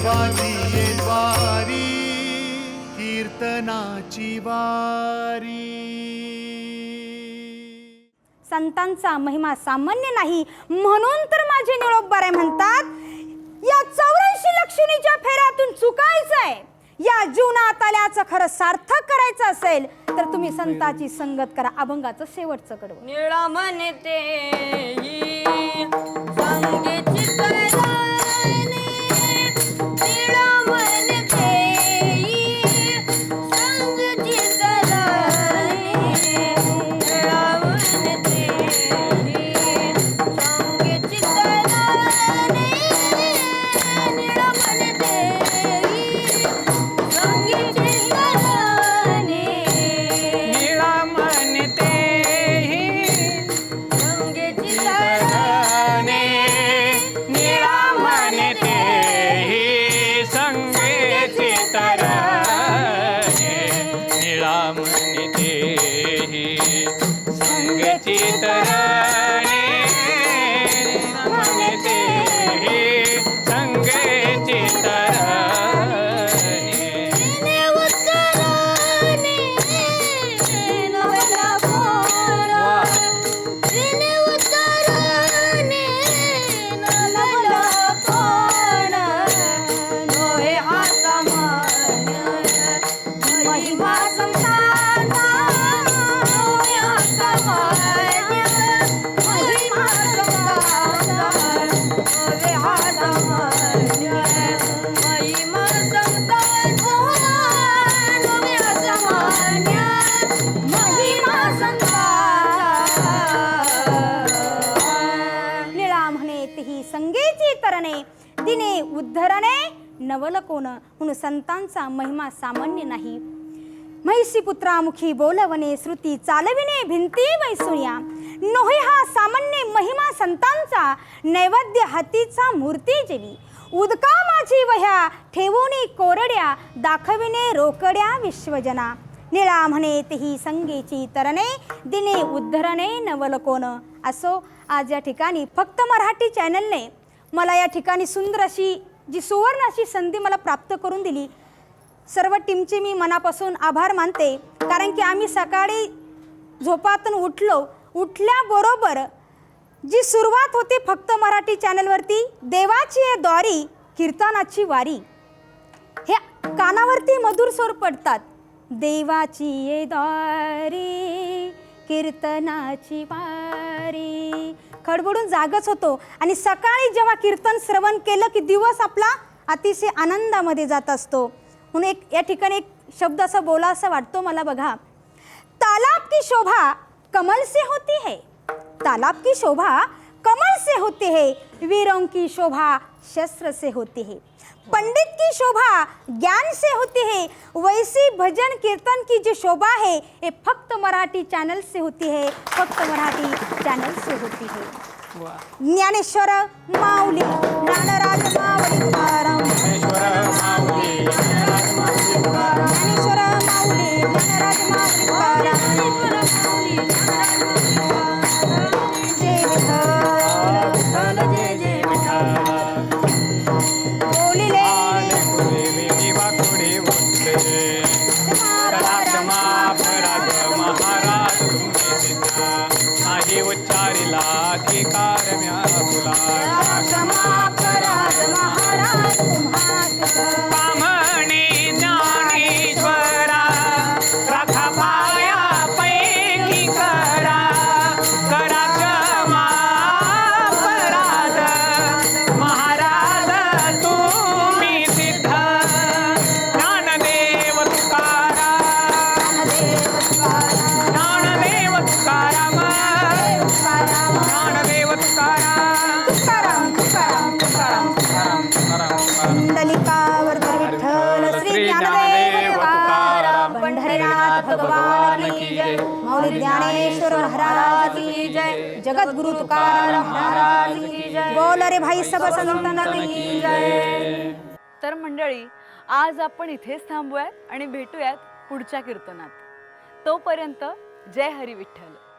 देवाची ये द्वारी कीर्तनाची वारी. संतांचा महिमा सामान्य नाही म्हणून तर माझे निळोबारे म्हणतात या चौऱ्याऐंशी लक्षणीच्या फेऱ्यातून चुकायचंय. या जीवनात आल्याचं खरं सार्थक करायचं असेल तर तुम्ही संताची संगत करा. अभंगाचं शेवटचं कडवं. निळा म्हणते म्हणते संगेची दिने उद्धरणे नवलकोन म्हणून संतांचा महिमा सामान्य नाही. म्हैसी पुत्रामुखी बोलवणे श्रुती चालविणे भिंती वैसुया नोहे हा सामान्य महिमा संतांचा नैवेद्य हातीचा मूर्ती जेवी. उदका माझी वह्या ठेवूनी कोरड्या दाखविणे रोकड्या विश्वजना. निळा म्हणे ही संगेची तरणे दिने उद्धरणे नवलकोन. असो आज या ठिकाणी फक्त मराठी चॅनलने मला या ठिकाणी सुंदर अशी जी सुवर्ण अशी संधी मला प्राप्त करून दिली. सर्व टीमचे मी मनापासून आभार मानते. कारण की आम्ही सकाळी झोपातून उठलो. उठल्याबरोबर जी सुरुवात होती फक्त मराठी चॅनलवरती देवाची हे द्वारी कीर्तनाची वारी. हे कानावरती मधुर स्वर पडतात. देवाची ये द्वारी कीर्तनाची वारी. खडबडून जागच होतो. आणि सकाळी जेव्हा कीर्तन श्रवण केलं की दिवस आपला अतिशय आनंदामध्ये जात असतो. म्हणून एक या ठिकाणी एक शब्द असा बोला असा वाटतो मला बघा. तालाब की शोभा कमल से होती है. तालाब की शोभा कमल से होती है वीरों की शोभा शस्त्र से होती है पंडित की शोभा ज्ञान से होती है वैसी भजन कीर्तन की जो शोभा है ये फक्त मराठी चैनल से होती है फक्त मराठी चैनल से होती है। ज्ञानेश्वर माउली ज्ञानराज माऊली भगवान की जय। मौली ज्ञानेश्वर महाराज की जय। जगद्गुरु तुकाराम महाराज की जय। बोल रे भाई सब संतन की जय। तर मंडळी आज आपण इथेच थांबूयात आणि भेटूयात पुढच्या कीर्तनात. तोपर्यंत जय हरी विठ्ठल.